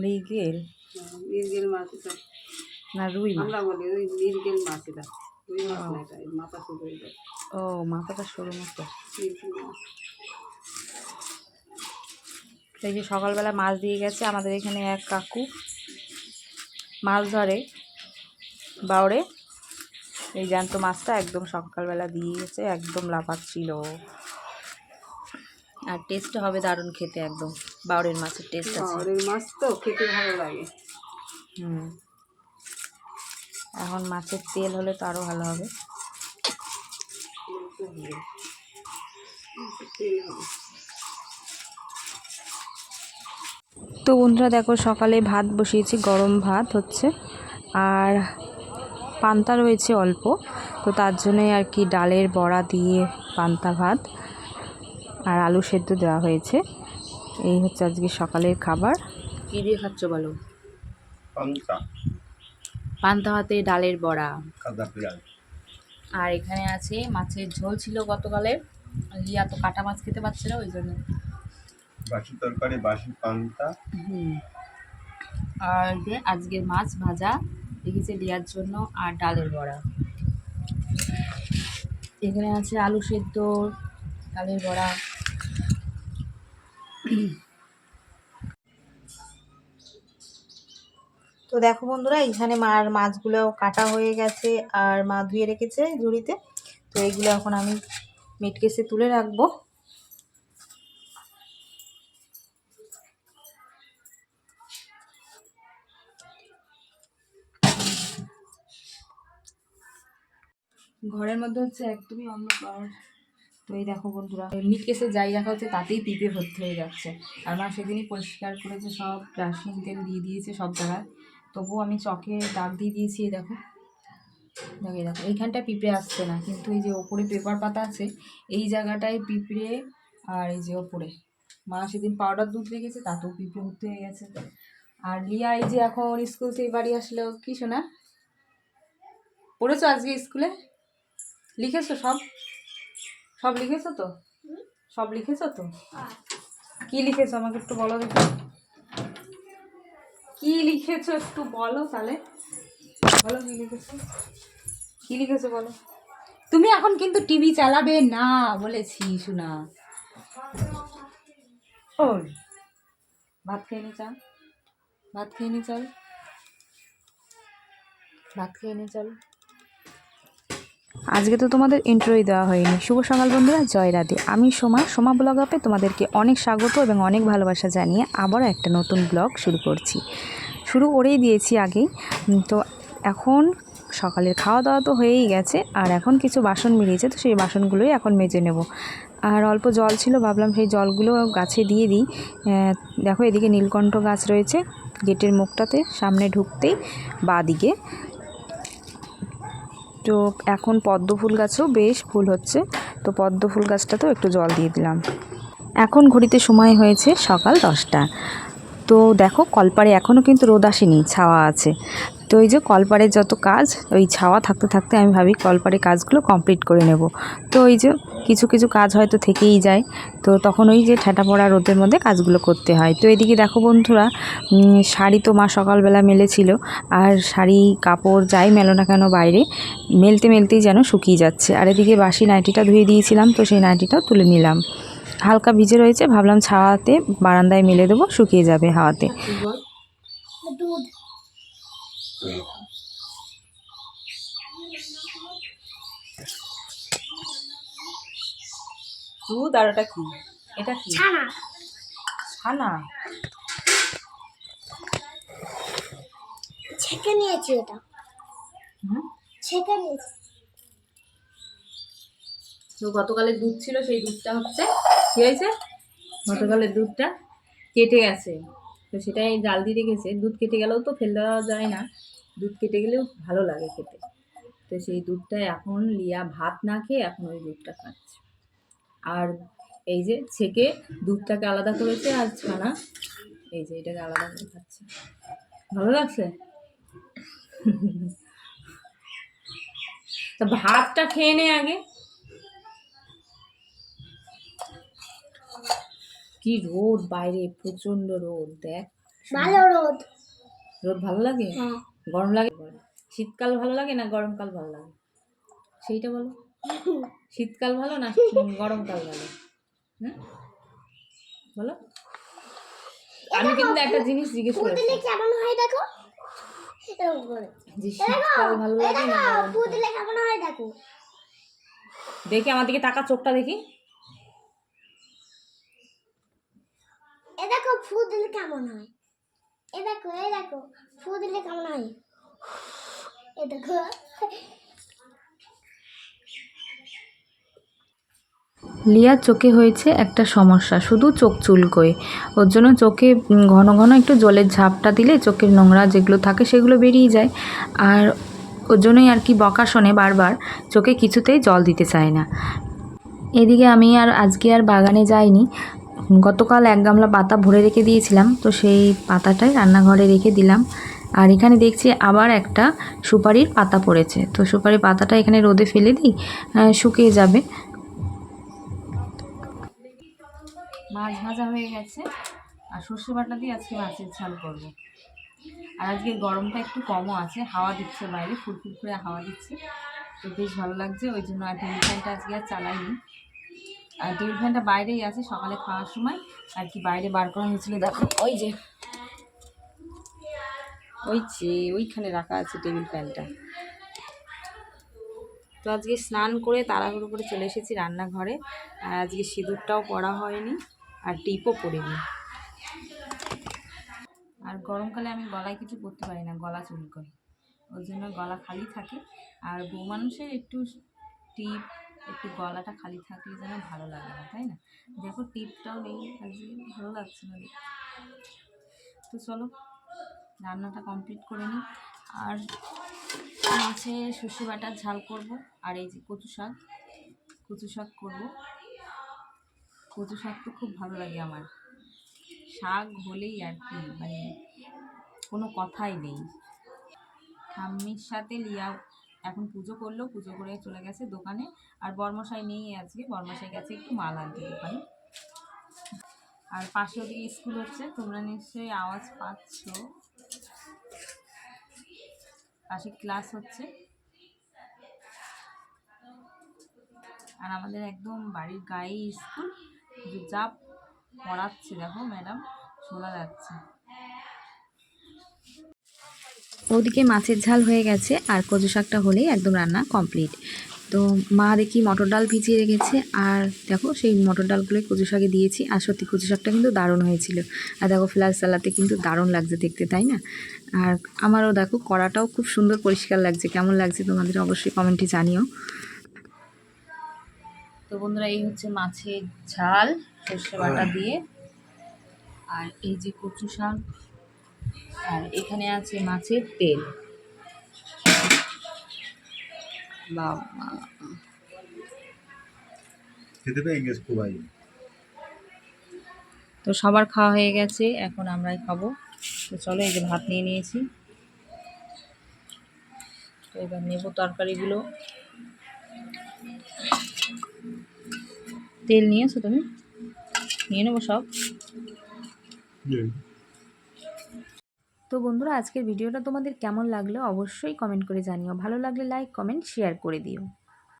মৃগেল। হ্যাঁ, মৃগেল মাছ এটা। না রুই আমরা বলি ওই মৃগেল মাছ এটা। রুই মাছ না এটা মাথা শুরু ও মাথাটা সরু মাছ। এই যে সকালবেলা মাছ দিয়ে গেছে আমাদের এখানে এক কাকু। মাছ ধরে বাউরে এই জ্যান্ত মাছটা একদম সকালবেলা দিয়ে গেছে একদম লাফাচ্ছিল। আর টেস্ট হবে দারুণ খেতে একদম। বাউরের মাছের টেস্ট আছে। শহরের মাছ তো খেতে ভালো লাগে। হুম। এখন মাছের তেল হলে তো আরও ভালো হবে। তো বন্ধুরা দেখো সকালে ভাত বসিয়েছি গরম ভাত হচ্ছে। আর পান্তা রয়েছে অল্প। তো তার জন্যই আর কি ডালের বড়া দিয়ে পান্তা ভাত। আর আলু সেদ্ধ দেওয়া হয়েছে। এই হচ্ছে আজকে সকালের খাবার। কী দিয়ে খাচ্ছ বলো? পান্তা। পান্তা ভাতে ডালের বড়া। আর এখানে আছে মাছের ঝোল ছিল গতকালের। লিয়া তো কাটা মাছ খেতে পারছে না ওই জন্য। বাসি তরকারি বাসি পান্তা। আর যে আজকের মাছ ভাজা। রেখেছে লিয়ার জন্য আর ডালের বড়া। এখানে আছে আলু সেদ্ধ ডালের বড়া। তো দেখো বন্ধুরা, এইখানে মার মাছগুলো কাটা হয়ে গেছে, আর মা ধুয়ে রেখেছে ঝুড়িতে। তো এইগুলো এখন আমি মিট কেসে তুলে রাখব। ঘরের মধ্যে হচ্ছে একদমই অন্ধকার। তো এই দেখো বন্ধুরা মিট কেসে যাই রাখা হচ্ছে, তাতেই পিঁপড়ে ভর্তি হয়ে যাচ্ছে। আর মা সেদিনই পরিষ্কার করেছে সব রাসিন তেল দিয়ে দিয়েছে সব জায়গায়। তবুও আমি চকে দাগ দিয়ে দিয়েছি, এই দেখো। দেখো দেখো, এইখানটা পিঁপড়ে আসছে না, কিন্তু এই যে ওপরে পেপার পাতা আছে, এই জায়গাটায় পিঁপড়ে আর এই যে ওপরে। মা সেদিন পাউডার দুধ রেখেছে, তাতেও পিঁপড়ে ভর্তি হয়ে গেছে। আর লিয়া, এই যে এখন স্কুল থেকে বাড়ি আসলেও কি শোনা পড়েছো আজকে স্কুলে? লিখেছো সব? সব লিখেছো তো? সব লিখেছো তো? কি লিখেছো আমাকে একটু বলো দেখো। কি লিখেছো একটু বলো তাহলে। বলো কি লিখেছো? কি লিখেছো বলো? তুমি এখন কিন্তু টিভি চালাবে না বলেছি শোনা। ও ভাত খেয়ে নি চল। ভাত খেয়ে নি চল। ভাত খেয়ে নি চল। আজকে তো তোমাদের ইন্ট্রোই দেওয়া হয়নি। শুভ সকাল বন্ধুরা, জয় রাধে। আমি সোমা সোমা ব্লগ আপে তোমাদেরকে অনেক স্বাগত এবং অনেক ভালোবাসা জানিয়ে আবারও একটা নতুন ব্লগ শুরু করছি। শুরু করেই দিয়েছি আগেই। তো এখন সকালের খাওয়া দাওয়া তো হয়েই গেছে, আর এখন কিছু বাসন মিলিয়েছে, তো সেই বাসনগুলোই এখন মেজে নেব। আর অল্প জল ছিল, ভাবলাম সেই জলগুলো গাছে দিয়ে দিই। দেখো এদিকে নীলকণ্ঠ গাছ রয়েছে, গেটের মুখটাতে, সামনে ঢুকতেই বা দিকে। তো এখন পদ্ম ফুল গাছেও বেশ ফুল হচ্ছে। তো পদ্ম ফুল গাছটাতেও একটু জল দিয়ে দিলাম। এখন ঘড়িতে সময় হয়েছে সকাল দশটা। তো দেখো কলপারে এখনও কিন্তু রোদ আসেনি, ছাওয়া আছে। তো ওই যে কলপাড়ের যত কাজ, ওই ছাওয়া থাকতে থাকতে আমি ভাবি কলপাড়ে কাজগুলো কমপ্লিট করে নেব। তো ওই যে কিছু কিছু কাজ হয়তো থেকেই যায়। তো তখন ওই যে ঠেটা পড়া রোদের মধ্যে কাজগুলো করতে হয়। তো এদিকে দেখো বন্ধুরা শাড়ি তো মা সকালবেলা মেলেছিল, আর শাড়ি, কাপড় যাই মেলো না কেন বাইরে, মেলতে মেলতেই যেন শুকিয়ে যাচ্ছে। আর এদিকে বাসি নাইটিটা ধুয়ে দিয়েছিলাম, তো সেই নাইটিটাও তুলে নিলাম। হালকা ভিজে রয়েছে, ভাবলাম ছাওয়াতে বারান্দায় মেলে দেবো, শুকিয়ে যাবে হাওয়াতে। দুধ। আর ওটা কি? এটা কি? ছানা। ছেঁকে নিয়েছি এটা ছেঁকে নিয়েছি। তো গতকালের দুধ ছিল সেই দুধটা হচ্ছে কি হয়েছে? গতকালের দুধটা কেটে গেছে। তো সেটাই জাল দিয়ে রেখেছে। দুধ কেটে গেলেও তো ফেল দেওয়া যায় না। দুধ কেটে গেলেও ভালো লাগে খেতে। তো সেই দুধটা এখন লিয়া ভাত না খেয়ে এখন ওই দুধটা খাচ্ছে। আর এই যে ছেঁকে দুধটাকে আলাদা করেছে আর ছানা এই যে এটাকে আলাদা করে খাচ্ছে। ভালো লাগছে? তা ভাতটা খেয়ে নে আগে। কি রোদ বাইরে প্রচণ্ড রোদ দেখ। ভালো রোদ। রোদ ভালো লাগে? হ্যাঁ। গরম লাগে? শীতকাল ভালো লাগে না গরমকাল ভালো লাগে? সেইটা বলো। শীতকাল ভালো না গরমকাল ভালো? হ্যাঁ বলো। আমি কিন্তু একটা জিনিস জিজ্ঞেস ফু করেছি। কেমন হয় দেখো? যে শীতকাল ভালো লাগে না কেমন হয় দেখো। দেখি আমার দিকে টাকা চোখটা দেখি। এ দেখো ফু দিলে কেমন হয়? এ দেখো এ দেখো, ফু দিলে কেমন হয়? এ দেখো। চোখে হয়েছে একটা সমস্যা, শুধু চোখ চুলকোয়। ওর জন্য চোখে ঘন ঘন একটু জলের ঝাপটা দিলে চোখের নোংরা যেগুলো থাকে সেগুলো বেরিয়ে যায়। আর ওর জন্যই আর কি বকা শোনে বারবার, চোখে কিছুতেই জল দিতে চায় না। এদিকে আমি আর আজকে আর বাগানে যাইনি। গতকাল এক গামলা পাতা ভরে রেখে দিয়েছিলাম, তো সেই পাতাটাই রান্নাঘরে রেখে দিলাম। আর এখানে দেখছি আবার একটা সুপারির পাতা পড়েছে। তো সুপারির পাতাটা এখানে রোদে ফেলে দিই শুকিয়ে যাবে। মাছ ভাজা হয়ে গেছে। আর সর্ষে বাটা দিয়ে আজকে মাছের ঝাল করব। আর আজকে গরমটা একটু কমও আছে, হাওয়া দিচ্ছে বাইরে, ফুরফুর করে হাওয়া দিচ্ছে। তো বেশ ভালো লাগছে, ওই জন্য আর ফ্যানটা আজকে আর চালাইনি। আর টেবিল ফ্যানটা বাইরেই আছে, সকালে খাওয়ার সময়। আর কি বাইরে বার করা হয়েছিল, দেখো। ওই যে। ওই যে, ওইখানে রাখা আছে টেবিল ফ্যানটা। তো আজকে স্নান করে তাড়াহুড়ো করে চলে এসেছি রান্নাঘরে। আর আজকে সিঁদুরটাও পরা হয়নি, আর টিপও পরিনি আর গরমকালে আমি গলায় কিছু করতে পারি না, গলা চুলকোয়। ওই জন্য গলা খালি থাকে। আর বউ মানুষের একটু টিপ একটু গলাটা খালি থাকলে যেন ভালো লাগে না, তাই না? দেখো টিপটাও নেই, আজকে ভালো লাগছে না। তো চলো, রান্নাটা কমপ্লিট করে নিই। আর মাছে সর্ষে বাটার ঝাল করব, আর এই যে কচু শাক কচু শাক করব। কচু শাক তো খুব ভালো লাগে আমার। শাক হলেই আর কি মানে কোনো কথাই নেই। ঠাম্মির সাথে লিয়া এখন পুজো করল, পুজো করে চলে গেছে দোকানে। আর বর্মশাই নেই আজকে, বর্মশাই গেছে একটু মাল আনতে দোকানে। আর পাশে ওদিকে স্কুল হচ্ছে, তোমরা নিশ্চয়ই আওয়াজ পাচ্ছ। পাশে ক্লাস হচ্ছে। আর আমাদের একদম বাড়ির গায়েই স্কুল। যা পড়াচ্ছে, দেখো ম্যাডাম, শোনা যাচ্ছে। ওদিকে মাছের ঝাল হয়ে গেছে আর কচু শাকটা হলেই একদম রান্না কমপ্লিট। তো মা দেখি মটর ডাল ভিজিয়ে রেখেছে আর দেখো সেই মটর ডালগুলো কচু শাকে দিয়েছি আর সত্যি কচু শাকটা কিন্তু দারুণ হয়েছিল। আর দেখো ফ্লাস সালাতে কিন্তু দারুণ লাগছে দেখতে তাই না? আর আমারও দেখো কড়াটাও খুব সুন্দর পরিষ্কার লাগছে। কেমন লাগছে তোমাদের অবশ্যই কমেন্টে জানিও। তো বন্ধুরা এই হচ্ছে মাছের ঝাল সর্ষে বাটা দিয়ে। আর এই যে কচু শাক আর এখানে আছে মাছের তেল। আগে তো সবার খাওয়া হয়ে গেছে এখন আমরাই খাব। তো চলো এই যে ভাত নিয়ে নিয়েছি। তো এবার নেব তরকারিগুলো। তেল নিয়েছো তুমি? নিয়ে নেব সব? তো বন্ধুরা, আজকের ভিডিওটা তোমাদের কেমন লাগল অবশ্যই কমেন্ট করে জানিও। ভালো লাগলে লাইক কমেন্ট শেয়ার করে দিও।